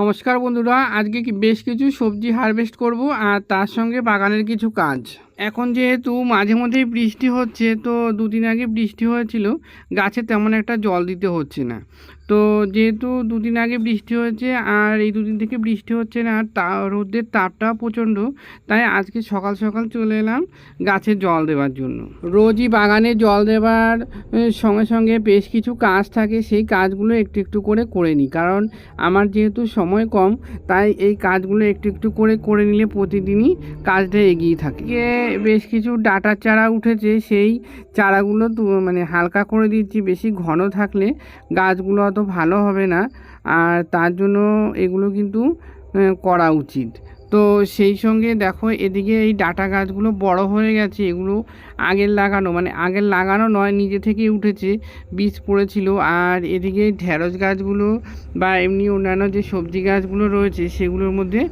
নমস্কার বন্ধুরা, আজকে কি বেশ কিছু সবজি হারভেস্ট করব আর তার সঙ্গে বাগানের কিছু কাজ। এখন যেহেতু মাঝে মধ্যেই বৃষ্টি হচ্ছে, তো দুদিন আগে বৃষ্টি হয়েছিল, গাছে তেমন একটা জল দিতে হচ্ছে না। তো যেহেতু দুদিন আগে বৃষ্টি হয়েছে, আর এই দুদিন থেকে বৃষ্টি হচ্ছে না আর তা রোদের তাপটাও প্রচণ্ড, তাই আজকে সকাল সকাল চলে এলাম গাছে জল দেওয়ার জন্য। রোজই বাগানে জল দেওয়ার সঙ্গে সঙ্গে বেশ কিছু কাজ থাকে, সেই কাজগুলো একটু একটু করে করে নিই। কারণ আমার যেহেতু সময় কম, তাই এই কাজগুলো একটু একটু করে করে নিলে প্রতিদিনই কাজটা এগিয়ে থাকে। বেশ কিছু ডাটা চারা উঠেছে। সেই চারাগুলো মানে হালকা করে দিচ্ছি, বেশি ঘন থাকলে গাছগুলো অত ভালো হবে না। আর তার জন্য এগুলো কিন্তু করা উচিত। তো সেই সঙ্গে দেখো এদিকে এই ডাটা গাছগুলো বড় হয়ে গেছে এগুলো আগের লাগানো মানে আগের লাগানো নয় নিজে থেকেই উঠেছে বীজ পড়েছিল। আর এদিকে ঢেঁড়স গাছগুলো বা এমনি অন্যান্য যে সবজি গাছগুলো রয়েছে সেগুলোর মধ্যে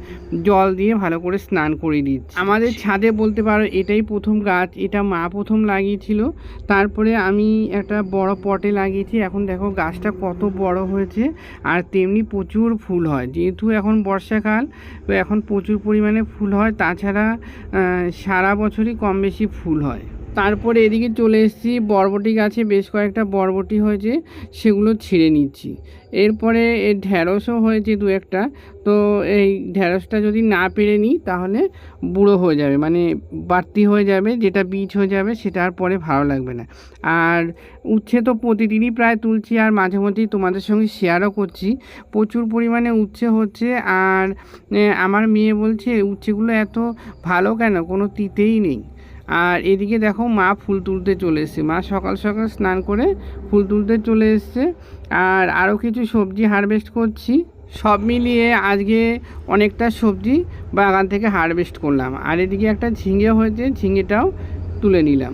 জল দিয়ে ভালো করে স্নান করে দিচ্ছি। আমাদের ছাদে বলতে পারো এটাই প্রথম গাছ এটা মা প্রথম লাগিয়েছিল। তারপরে আমি একটা বড় পটে লাগিয়েছি এখন দেখো গাছটা কত বড় হয়েছে আর তেমনি প্রচুর ফুল হয়। যেহেতু এখন বর্ষাকাল তো এখন প্রচুর পরিমাণে ফুল হয়। তাছাড়া সারা বছরই কম বেশি ফুল হয়। তারপরে এদিকে চলে এসেছি, বরবটি গাছে বেশ কয়েকটা বরবটি হয়েছে, সেগুলো ছিঁড়ে নিচ্ছি। এরপরে এ ঢ্যাঁড়সও হয়েছে দু একটা, তো এই ঢ্যাঁড়সটা যদি না পেরে নিই তাহলে বুড়ো হয়ে যাবে মানে বাড়তি হয়ে যাবে, যেটা বীজ হয়ে যাবে সেটা আর পরে ভালো লাগবে না। আর উচ্ছে তো প্রতিদিনই প্রায় তুলছি আর মাঝে মধ্যেই তোমাদের সঙ্গে শেয়ারও করছি, প্রচুর পরিমাণে উচ্ছে হচ্ছে আর আমার মেয়ে বলছে, উচ্ছেগুলো এত ভালো কেন? কোনো তিতেই নেই। আর এদিকে দেখো মা ফুল তুলতে চলে এসছে। মা সকাল সকাল স্নান করে ফুল তুলতে চলে এসছে। আর আরও কিছু সবজি হারভেস্ট করছি। সব মিলিয়ে আজকে অনেকটা সবজি বাগান থেকে হারভেস্ট করলাম। আর এদিকে একটা ঝিঙে হয়েছে, ঝিঙেটাও তুলে নিলাম।